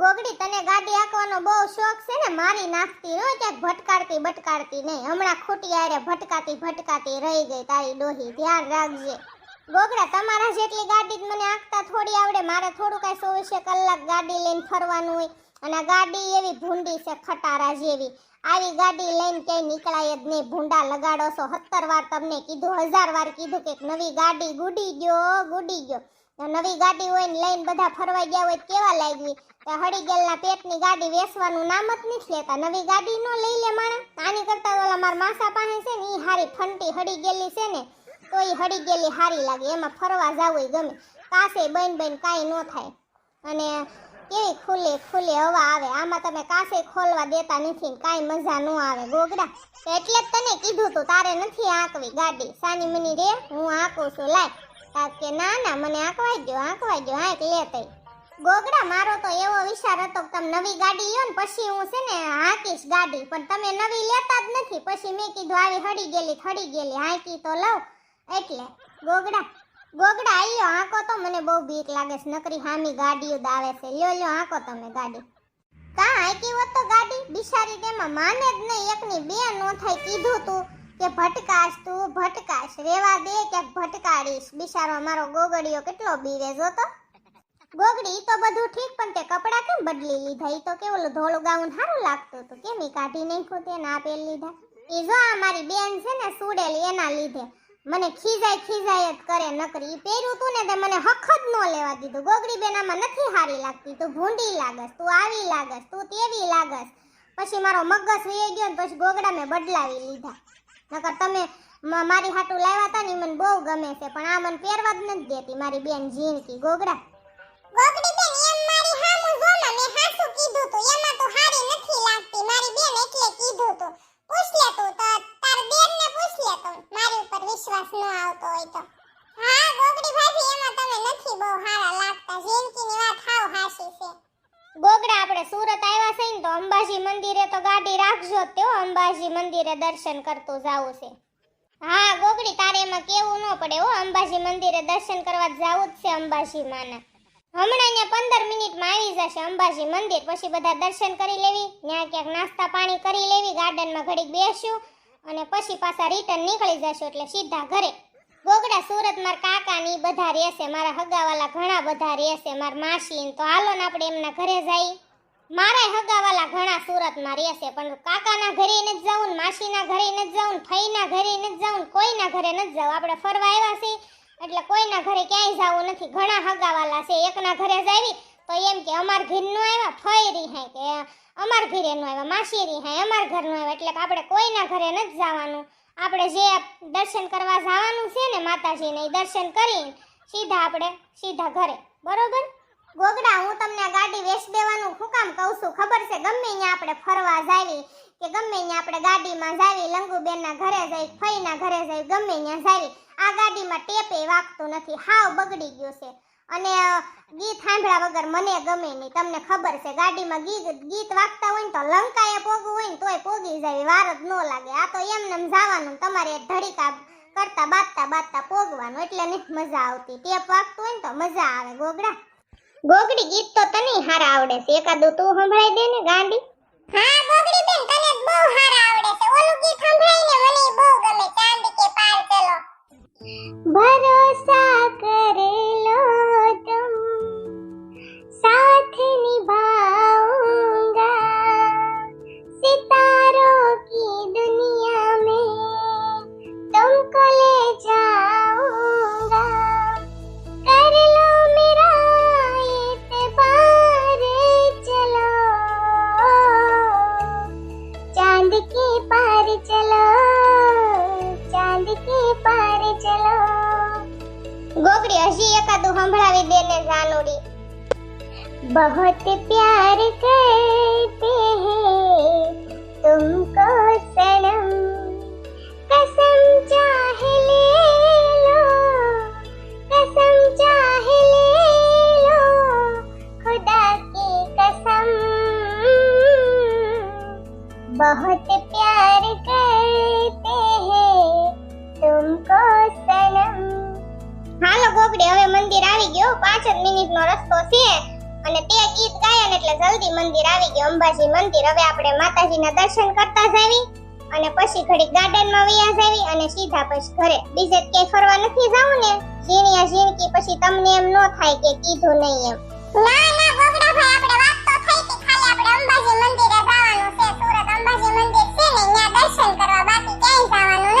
ગોગડી, તને ગાડી હાંકવાનો બહુ શોખ છે ને? મારી નાખતી હોય ક્યાંક ભટકાડતી ભટકાડતી નહીં. હમણાં ખોટી આરે ભટકાતી ભટકાતી રહી ગઈ તારી ડોહી. ધ્યાન રાખજે. ગોગડા, તમારા જેટલી ગાડી જ મને હાંકતા થોડી આવડે. મારે થોડું કાંઈ ચોવીસે કલાક ગાડી લઈને ફરવાનું હોય. અને ગાડી એવી ભૂંડી છે, ખટારા જેવી. આવી ગાડી લઈને ક્યાંય નીકળાય જ નહીં. ભૂંડા લગાડો છો. સત્તર વાર તમને કીધું, હજાર વાર કીધું કે નવી ગાડી ગુડી ગયો ગુડી ગયો. નવી ગાડી હોય ને લઈને બધા ફરવા ગયા હોય કેવા લાગવી કે હળીગેલના પેટની ગાડી વેચવાનું નામ જ નથી લેતા. નવી ગાડી ન લઈ લે માણા આની કરતા ઓલા મારા માસા પાસે છે ને એ હારી ફંટી હળી ગયેલી છે ને, તો એ હળી ગયેલી હારી લાગે. એમાં ફરવા જાવું ગમે. કાસે બન બન કાંઈ ન થાય. અને કેવી ખુલ્લી ખુલ્લી હવા આવે. આમાં તમે કાસે ખોલવા દેતા નથી કાંઈ મજા ન આવે. ગોગડા એટલે જ તને કીધું તું, તારે નથી આંકવી ગાડી. સાની મની રે, હું આંકું છું. લાય. તાર કે ના ના, મને આંકવાઈ ગયો આંકવાઈ ગયો આંક લે તઈ. ગોગડા, મારો તો એવો વિચાર હતો કે તમે નવી ગાડી લ્યો ને, પછી હું છે ને હાંકીશ ગાડી. પણ તમે નવી લેતા જ નથી. પછી મેં કીધું આવી હળી ગયેલી થડી ગયેલી, હાંકી તો લઉં. એટલે ગોગડા ગોગડા આવ્યો આંકો તો મને બહુ બીક લાગે છે. નકરી હામી ગાડીઓ આવે છે. લ્યો લ્યો આંકો તમે ગાડી. કા હાંકી હોત તો ગાડી? બિચારી તેમાં માને જ નહીં. એકની બે નો થાય, કીધું તું. કે ભટકાશ તું, ભટકાશ. રેવા દે કે ભટકાડીશ. બિચારો મારો ગોગડીયો કેટલો બીવે જો તો ગોગડી તો બધું ઠીક, પણ તે કપડા કેમ બદલી લીધા? ઈ તો કેવું ઓલું ધોળું ગાઉન સારું લાગતું હતું. કેમ ઈ કાઢી નાખ્યું તે ના પહેરી લીધા? ઈ જો આ મારી બેન છે ને સુડેલી, એના લીધે. મને ખીજાય ખીજાય જ કરે નકરી. ઈ પહેર્યું તું ને તે મને હખ જ ન લેવા દીધું. ગોગડી બેન આમાં નથી સારી લાગતી. તું ભૂંડી લાગસ, તું આવી લાગસ, તું તેવી લાગસ. પછી મારો મગજ વહી ગયો ને પછી ગોગડા મેં બદલાવી લીધા. નકર તમે મારી હાટું લાવ્યા હતા ને મને બહુ ગમે છે પણ આ મને પહેરવા જ નથી દેતી મારી બેન જીણકી ગોગડા. ગોગડી બેન એમ મારી હામું જો ને મેં હાસું કીધું તો એમાં તો હારી નથી લાગતી. મારી બેન એટલે કીધું તું. પૂછ લે તું તાર બેન ને પૂછ લે તું મારી ઉપર વિશ્વાસ ન આવતો હોય તો. હા ગોગડી ભાભી એમાં તમે નથી બહુ હારા લાગતા. જીણકીની વાત હાવ હાસી છે. ગોગડા આપણે સુરત આવ્યા છે ને તો અંબાજી મંદિરે તો ગાડી રાખજો તેઓ, અંબાજી મંદિરે દર્શન કરતું જાવું છે. હા, ગોગડી, તારે એમાં કેવું ન પડે હો, અંબાજી મંદિરે દર્શન કરવા જાવું જ છે અંબાજી માના. હમણાં અહીંયા પંદર મિનિટમાં આવી જશે અંબાજી મંદિર, પછી બધા દર્શન કરી લેવી ત્યાં ક્યાંક નાસ્તા પાણી કરી લેવી, ગાર્ડનમાં ઘડીક બેસશું અને પછી પાછા રિટર્ન નીકળી જશું એટલે સીધા ઘરે. ગોગડા, સુરત મારા કાકા ની બધા રહેશે, મારા હગાવાલા ઘણા બધા રહેશે, મારા માસી તો હાલો ને આપણે એમના ઘરે જઈ મારા હગાવાલા ઘણા સુરતમાં રહેશે પણ કાકાના ઘરે ન જવું માસીના ઘરે ને ફઈના ઘરે ન જવું કોઈના ઘરે નથી જવું આપણે ફરવા આવ્યા છીએ, એટલે કોઈના ઘરે ક્યાંય જવું નથી. ઘણા હગાવાલા છે, એકના ઘરે જાવી તો એમ કે અમાર ઘીર નો આવ્યા, ફઈ રી હે કે અમાર ઘરે નો આવ્યા, માસી રી હે, અમાર ઘર નો આવ્યા, એટલે આપણે કોઈના ઘરે નથી જવાનું. આપણે જે દર્શન કરવા જવાનું છે ને માતાજીને દર્શન કરીને સીધા આપણે, સીધા ઘરે. બરોબર? ગોગડા, હું તમને ગાડી વેચ દેવાનું શું કામ કહું છું? ખબર છે? ગમે ત્યાં આપણે ફરવા જાવી કે ગમે ત્યાં આપણે ગાડીમાં જાવી, લંગુબેનના ઘરે જઈ, ફઈના ઘરે જઈ, ગમે ત્યાં જાવી, આ ગાડીમાં ટેપે વાગતું નથી. હાવ બગડી ગયું છે. અને ગીત સાંભળ્યા વગર મને ગમે નહીં. તમને ખબર છે, ગાડીમાં ગીત ગીત વાગતા હોય ને તો લંકાએ પોગવું હોય ને તોય પોગી જાય, વાર જ ન લાગે. આ તો એમને એમ જવાનું, તમારે ધડીકા કરતા બાતતા બાતતા પોગવાનું, એટલે નથી મજા આવતી. ટેપ વાગતું હોય ને તો મજા આવે, ગોગડા. ગોગડી ગીત તો તને હારા આવડે છે. એકાદું તું સંભળાઈ દે ને ગાંડી. હા ગોગડી બેન તને બહુ હારા આવડે છે. ઓલું ગીત સંભળાઈને મને બહુ ગમે. ચાંદ કે પાર ચલો. ભરોસા કરેલો અંબાજી મંદિર હવે આપણે માતાજીના દર્શન કરતા જાવી અને પછી ઘડી ગાર્ડનમાં વિયા જાવી અને સીધા પછી ઘરે. બીજે ક્યાંય ફરવા નથી જવું ને? ઝીણિયા ઝીણકી પછી તમને એમ ન થાય કે કીધું નહીં એમ. ના ના ગોગડા ભાઈ આપણે વાત તો થઈ કે ખાલી આપણે અંબાજી મંદિરે જવાનું છે. સુરત અંબાજી મંદિર છે ને, ત્યાં દર્શન કરવા બાકી. ક્યાંય જવાનું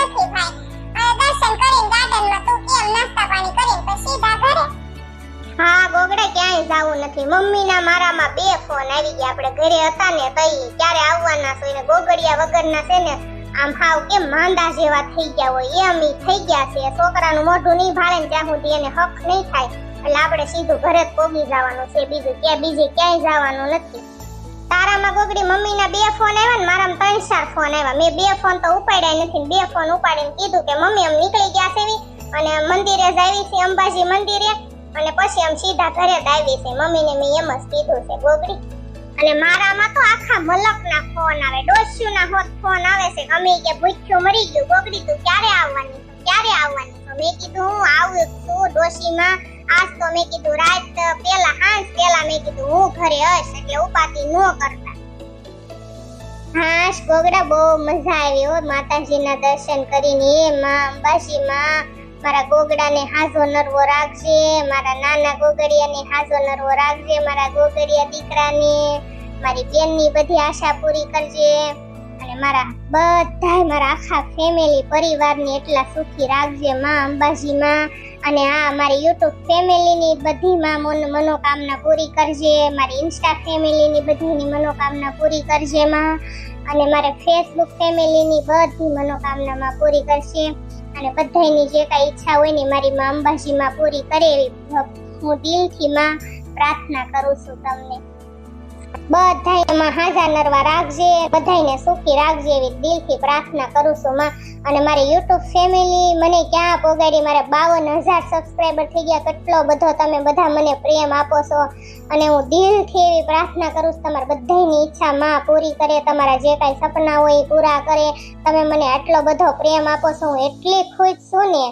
હા, ગોગડા ક્યાંય જાવું નથી. મમ્મીના મારામાં બે ફોન આવી ગયા. આપણે ઘરે હતા ને તઈ ક્યારે આવવાના છો એને ગોગડિયા વગરના છે ને, આમ હાવ કેમ માંદા જેવા થઈ ગયા હોય. એમ ઈ થઈ ગયા છે. છોકરાનું મોઢું નહીં ભાળે ને ત્યાં સુધી એને હક નહીં થાય. એટલે આપણે સીધું ઘરે જ પોગી જવાનું છે. બીજું ક્યાં, બીજે ક્યાંય જવાનું નથી. તારામાં ગોગડી મમ્મીના બે ફોન આવ્યા ને મારામાં ત્રણ, ચાર ફોન આવ્યા. મેં બે ફોન તો ઉપાડ્યા નથી બે ફોન ઉપાડીને કીધું કે મમ્મી, આમ નીકળી ગયા છે અને મંદિરે જાવી છે અંબાજી મંદિરે. અને પછી આમ સીધા ઘરે જ આવી છે. મમ્મીને મેં એમ જ કીધું છે, ગોગડી, અને મારામાં તો આખા મલકના ફોન આવે, ડોસ્યુના હોત ફોન આવે છે. અમે કે ભૂખ્યું મરી ગયું. ગોગડી, તું ક્યારે આવવાની ક્યારે આવવાની છો? મેં કીધું, હું આવું છું ડોશીમાં. આજ તો મેં કીધું, રાત પેલા હાંસ પેલા મેં કીધું, હું ઘરે હશ, એટલે ઉપાતી ન કરતા. હાશ, ગોગડા, બહુ મજા આવી હો. માતાજીના દર્શન કરીને માં, અંબાજીમાં મારા ગોગડાને હાજો નરવો રાખજે, મારા નાના ગોગડિયાને હાજો નરવો રાખજે, મારા ગોગડિયા દીકરાને, મારી બેનની બધી આશા પૂરી કરજે અને મારા બધાય મારા આખા ફેમિલી પરિવારને એટલા સુખી રાખજે માં અંબાજીમાં અને આ મારી યુટ્યુબ ફેમિલીની બધી માં મન- મનોકામના પૂરી કરજે, મારી ઇન્સ્ટા ફેમિલીની બધીની મનોકામના પૂરી કરજે માં અને મારે ફેસબુક ફેમિલીની બધી મનોકામનામાં પૂરી કરશે. અને બધાયની જે કાંઈ ઈચ્છા હોય ને મારી માં અંબાજીમાં પૂરી કરે એવી હું દિલથી માં પ્રાર્થના કરું છું તમને. બધાય એમાં હાજર નરવા રાખજે, બધાયને સુખી રાખજે એવી દિલથી પ્રાર્થના કરું છું માં. અને મારી યુટ્યુબ ફેમિલી મને ક્યાં પોગાડી, મારે બાવન હજાર સબસ્ક્રાઈબર થઈ ગયા, કેટલો બધો તમે બધા મને પ્રેમ આપો છો. અને હું દિલથી એવી પ્રાર્થના કરું છું, તમારા બધાની ઈચ્છા માં પૂરી કરે, તમારા જે કાંઈ સપના હોય એ પૂરા કરે. તમે મને આટલો બધો પ્રેમ આપો છો, હું એટલી ખુશ છું ને.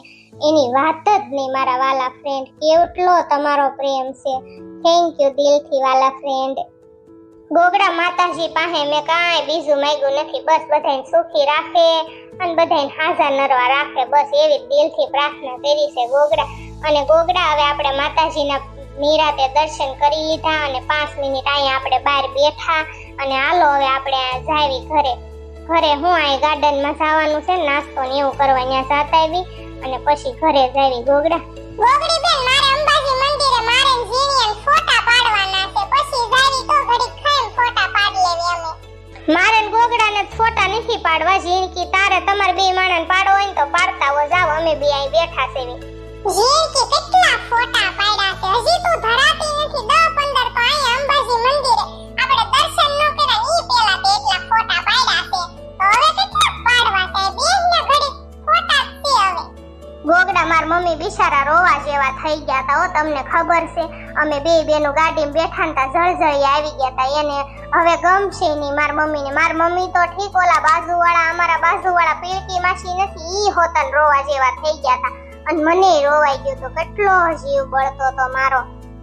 એની વાત જ નહીં, મારા વાલા ફ્રેન્ડ કેટલો તમારો પ્રેમ છે. થેન્ક યુ દિલથી વાલા ફ્રેન્ડ ગોગડા માતાજી પાસે મેં કાંઈ બીજું માંગ્યું નથી. બસ બધાને સુખી રાખે અને બધાને હાજર નરવા રાખે. બસ એવી દિલથી પ્રાર્થના કરી છે ગોગડા. અને ગોગડા હવે આપણે માતાજીના નિરાતે દર્શન કરી લીધા અને પાંચ મિનિટ અહીંયા આપણે બહાર બેઠા. અને હાલો હવે આપણે જાવી ઘરે. ઘરે હું અહીં ગાર્ડનમાં જવાનું છે નાસ્તો ને એવું કરવા ત્યાં જાતા આવી. અને પછી ઘરે જાવી ગોગડા. ગોગડી બેન મારે અંબાજી મંદિરે મારે ને. ફોટા પાડી લેવી અમે. મારે ગોગડાને ફોટા નથી પાડવા જીણકી તારે તમારે બે માણસ પાડો હોય ને તો પાડતા હો જાવ અમે બે અહીં બેઠા છે જીણકી કેટલા ફોટા પાડ્યા છે? હજી તું ધરાતી નથી તમને ખબર છે, અમે બે બેનો ગાડીમાં બેઠા હતા જળજળી આવી ગયા તા. એને હવે ગમશે નહીં માર મમ્મીને. માર મમ્મી તો ઠીક, ઓલા બાજુવાળા, અમારા બાજુવાળા પીળકી માસી નથી, ઈ હોતન રોવા જેવા થઈ ગયા તા. અને મને રોવાઈ ગયું તો કેટલો જીવ બળતો તો મારો.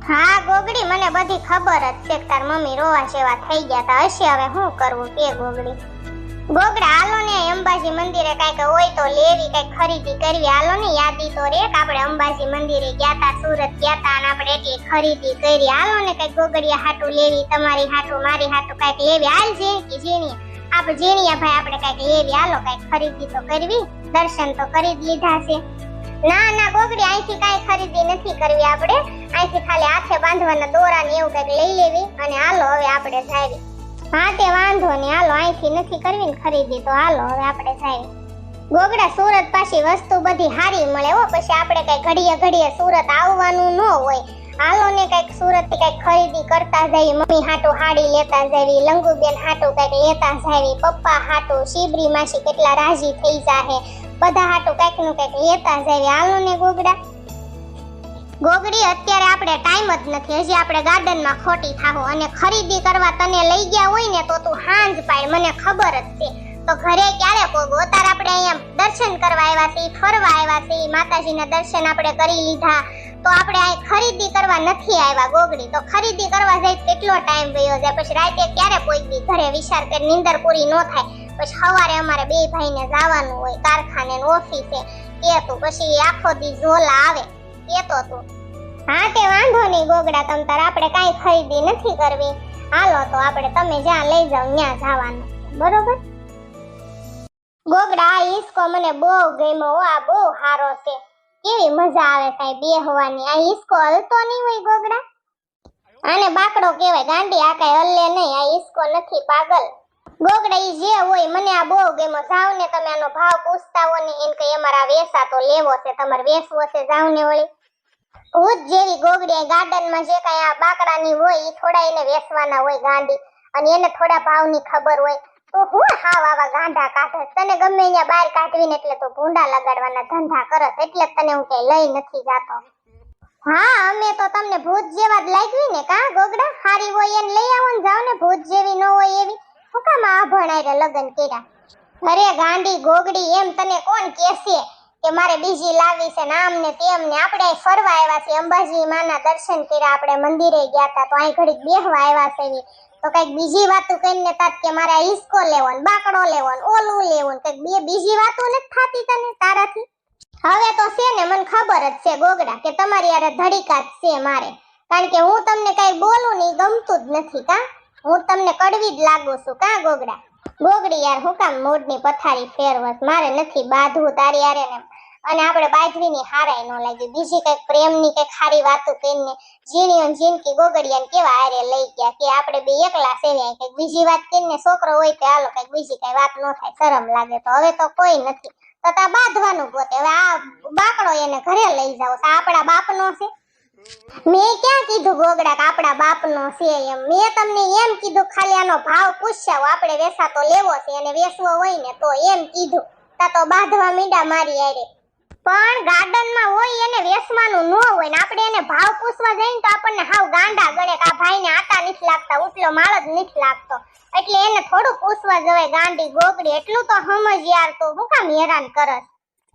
હા, ગોગડી, મને બધી ખબર જ છે તાર મમ્મી રોવા જેવા થઈ ગયા હતા હશે હવે શું કરવું? કે ગોગડી? ગોગડા હાલો ને, અંબાજી મંદિરે કાંઈક હોય તો લેવી, કંઈક ખરીદી કરવી હાલો ને, યાદી તો રે કે આપણે અંબાજી મંદિરે ગયા તા, સુરત ગયા તા, અને આપણે એટલી ખરીદી કરી. હાલો ને, કંઈક ગોગડિયા હાટું લેવી, તમારી હાટું, મારી હાટું કાંઈક લેવી. હાલ જે, કે જેની આપણે ઝીણિયા ભાઈ, આપણે કાંઈક લેવી. હાલો, કાંઈક ખરીદી તો કરવી, દર્શન તો કરી લીધા છે. ના ના ગોગડી અહીંથી કાંઈ ખરીદી નથી કરવી આપણે. અહીંથી ખાલી હાથે બાંધવાના દોરા ને એવું કંઈક લઈ લેવી, અને હાલો, હવે આપણે જાવી હા, તે વાંધો નહીં. હાલો, અહીંથી નથી કરવી ને ખરીદી તો હાલો, હવે આપણે જઈએ ગોગડા સુરત પાછી વસ્તુ બધી હારી મળે. હો, પછી આપણે કઈ ઘડીએ ઘડીએ સુરત આવવાનું ન હોય. હાલો ને કંઈક સુરતથી કંઈક ખરીદી કરતા જઈએ. મમ્મી હાટું હાડી લેતા જવી, લંગુબેન હાટું કંઈક લેતા જાવી, પપ્પા હાટું, શિબરી માસી કેટલા રાજી થઈ જાહે. બધા હાટું કંઈકનું કંઈક લેતા જવી. હાલો ને ગોગડા. ગોગડી, અત્યારે આપણે ટાઈમ જ નથી. હજી આપણે ગાર્ડનમાં ખોટી થાહો અને ખરીદી કરવા તને લઈ ગયા હોય ને તો તું હાંજ પાડ. મને ખબર જ છે. તો ઘરે ક્યારે પોગો? અત્યારે આપણે અહીંયા દર્શન કરવા આવ્યા છીએ, ફરવા આવ્યા છીએ. માતાજીના દર્શન આપણે કરી લીધા. તો આપણે આ ખરીદી કરવા નથી આવ્યા, ગોગડી. તો ખરીદી કરવા તો કેટલો ટાઈમ ગયો છે પછી રાતે ક્યારે પહોંચી ઘરે વિચાર કે નીંદર પૂરી ન થાય. પછી સવારે અમારે બે ભાઈને જવાનું હોય કારખાને ઓફિસે. કે તું પછી આખો દી ઝોલા આવે. કેતો તું. હા તે વાંધો નહીં ગોગડા તમ તાર આપણે કાંઈ ખરીદી નથી કરવી. હાલો તો આપણે તમે જ્યાં લઈ જાવ ત્યાં જવાનું. બરોબર? ગોગડા આ હિસકો મને બહુ ગમ્યો હો, આ બહુ સારો છે. કેવી મજા આવે કાંઈ બેહવાની. આ હિસકો હલતો નહીં હોય ગોગડા? આને બાકડો કહેવાય ગાંડી આ કાંઈ હલ્લે નહીં આ હિસકો નથી પાગલ. ગોગડા ઈ જે હોય મને આ બહુ ગમ્યો. જાવ ને તમે આનો ભાવ પૂછતા હો ને એમ કઈ અમારા વેસા તો લેવો છે તમારે વેસવો છે જાવ ને વળી. ભૂત જેવી ગોગડી ગાર્ડનમાં જે કઈ આ બાકડાની હોય એ થોડા એને વેસવાના હોય ગાંડી. અને એને થોડા ભાવની ખબર હોય. તો હું હાવ આવા ગાંડા કાઢે તને ગમે અહીંયા બહાર કાઢવીને એટલે તો ભૂંડા લગાડવાના ધંધા કરસ એટલે તને હું કઈ લઈ નથી જાતો. હા, અમે તો તમને ભૂત જેવા જ લાગવી ને કા ગોગડા? હારી હોય એને લઈ આવો ને જાવ ને. ભૂત જેવી ન હોય એવી. હું કામ આ ભણાય લગ્ન કર્યા? અરે ગાંડી ગોગડી, એમ તને કોણ કહેશે કે મારે બીજી લાવી છે ને આમ ને તેમ ને આપણે ફરવા આવ્યા છે અંબાજી માના દર્શન કર્યા. આપણે મંદિરે ગયા હતા. તો અહીં ઘડીક બેહવા આવ્યા છે. તો કંઈક બીજી વાતો કરીને તાત કે મારે હિસકો લેવો ને બાકડો લેવો ને ઓલું લેવું ને કંઈક બે બીજી વાતો નથી થતી તને તારાથી? હવે તો છે ને મને ખબર જ છે ગોગડા કે તમારી યારે ધડીકા જ છે મારે. કારણ કે હું તમને કઈ બોલું નહીં ગમતું જ નથી કા? હું તમને કડવી જ લાગુ છું કા ગોગડા? ગોગડી યાર હું કામ મૂડની પથારી ફેરવસ મારે નથી બાંધવું તારી યારે ને. અને આપણે બાજરીની હારાય ન લાગી. બીજી કંઈક પ્રેમની કઈ ખારી વાતો કરીને ને ઝીણકી ગોગડિયાને કેવા હારે લઈ ગયા કે આપણે બે એકલા સેવ્યા કંઈક બીજી વાત કરીને છોકરો હોય કે હાલો કંઈક બીજી કઈ વાત ન થાય, શરમ લાગે તો. હવે તો કોઈ નથી. તો તા બાંધવાનું ગોતે હવે આ બાકડો એને ઘરે લઈ જાવ તો આપણા બાપનો છે. મેં ક્યાં કીધું ગોગડા કે આપણા બાપનો છે એમ? મેં તમને એમ કીધું, ખાલી આનો ભાવ પૂછ્યા. આપણે વેસા તો લેવો છે અને વેસવો હોય ને તો એમ કીધું. તા તો બાંધવા મીંડા મારી આરે પણ ગાર્ડનમાં હોય એને વેસવાનું ન હોય ને આપણે એને ભાવ પૂછવા જઈએ તો આપણને હાવ ગાંડા ગણે કે આ ભાઈને આટા નથી લાગતા ઉટલો માળ જ નથી લાગતો. એટલે એને થોડું પૂછવા જવાય, ગાંડી ગોગડી, એટલું તો સમજ યાર તો. હું કામ હેરાન કરસ?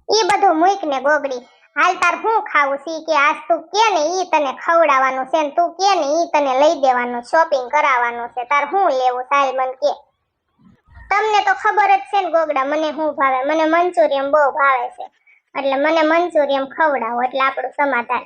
ઈ બધું મૂક ને ગોગડી. હાલ તાર હું ખાવું? સી કે આજ તું કે ને ઈ તને ખવડાવવાનું છે ને તું કે ને ઈ તને લઈ દેવાનું શોપિંગ કરાવવાનું છે. તાર હું લેવું? સાહેબ મન કે. તમને તો ખબર જ છે ને ગોગડા, મને હું ભાવે? મને મંચુરિયમ બહુ ભાવે છે. એટલે મને મંચુરિયમ ખવડાવો એટલે આપણું સમાધાન.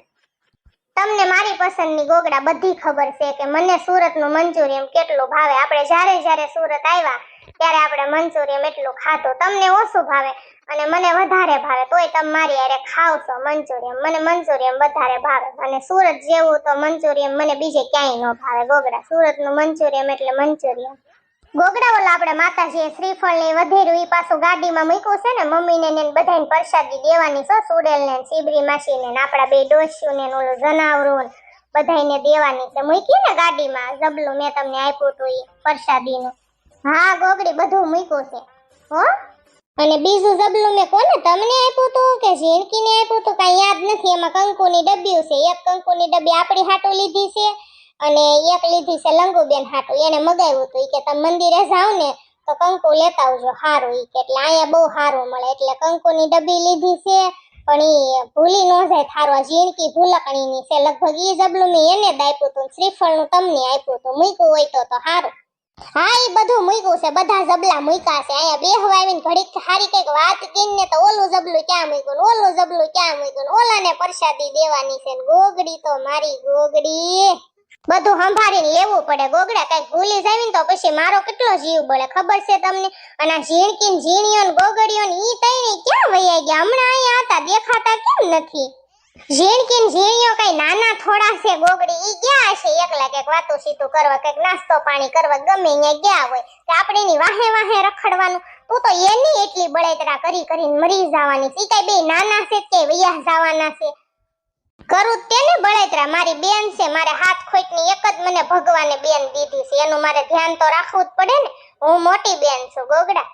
તમને મારી પસંદની ગોગડા બધી ખબર છે કે મને સુરતનું મંચુરિયમ કેટલું ભાવે. આપણે જ્યારે જ્યારે સુરત આવ્યા ત્યારે આપણે મંચુરિયમ એટલું ખાધું. તમને ઓછું ભાવે અને મને વધારે ભાવે. તોય તમે મારી ખાવ ખાવશો મંચુરિયમ મને મંચુરિયમ વધારે ભાવે. અને સુરત જેવું તો મંચુરિયમ મને બીજે ક્યાંય ન ભાવે ગોગડા. સુરતનું મંચુરિયમ એટલે મંચુરિયમ ગોગડા ઓલા આપણે માતાજીએ શ્રીફળની વધેરું ઈ પાછું ગાડીમાં મૂક્યું છે ને, મમ્મીને ને બધાને પ્રસાદી દેવાની છે સુડેલ ને શિબરી માસીને ને આપણા બે ડોસ્યું ને ઓલું જનાવરો ને બધાયને દેવાની છે. મૂકી ને ગાડીમાં જબલું મેં તમને આપ્યું હતું એ પ્રસાદીનું. હા, ગોગડી બધું મૂક્યું છે. હો? અને બીજું જબલું મેં કોને તમને આપ્યું હતું કે ઝીણકીને આપ્યું હતું કાંઈ યાદ નથી, એમાં કંકુની ડબ્બીઓ છે. એક કંકુની ડબ્બી આપણી હાટું લીધી છે. અને એક લીધી છે લંગુબેન હાટું, એને મગાવ્યું હતું. કે તમે મંદિરે જાવ ને તો કંકુ લેતા આવજો સારું ઈ કે. એટલે અહીંયા બહુ સારું મળે. એટલે કંકુની ડબ્બી લીધી છે, પણ ઈ ભૂલી ન જાય થારું. ઝીણકી ભૂલકણીની છે. લગભગ ઈ જબલું મેં એને જ આપ્યું હતું શ્રીફળનું તમને આપ્યું હતું. મૂક્યું હોય તો તો સારું હા, ઈ બધું મૂક્યું છે. બધા જબલા મૂક્યા છે. અહીંયા બેહવા આવીને ઘડીક હારી કંઈક વાત કરીને તો ઓલું જબલું ક્યાં મૂક્યું ઓલું જબલું ક્યાં મૂક્યું ને? ઓલાને પ્રસાદી દેવાની છે ને ગોગડી તો મારી ગોગડી. બધું સંભાળીને લેવું પડે. ગોગડા કઈ ભૂલી જાય ને તો પછી મારો કેટલો જીવ બળે? ખબર છે તમને? અને આ ઝીણકી ઝીણીઓ ને ગોગડીઓ ને ઈ તઈની ક્યાં વૈયા ગયા? હમણાં અહીંયા હતા, દેખાતા કેમ નથી? ઝીણકી ઝીણીઓ કઈ નાના થોડા છે ગોગડી, ઈ ગયા હશે? એકલા કંઈક વાતું સીતું કરવા કંઈક નાસ્તો પાણી કરવા, ગમે ને ગયા હોય. કે આપણે એની વાહે વાહે રખડવાનું? તું તો એની એટલી બળેતરા કરી કરીને મરી જવાની ઈ કઈ બે નાના છે કે વૈયા જવાના છે? કરું તેને બળેતરા. મારી બેન છે, મારે હાથ ખોટની એક જ મને ભગવાને બેન દીધી છે. એનું મારે ધ્યાન તો રાખવું જ પડે ને. હું મોટી બેન છું, ગોગડા.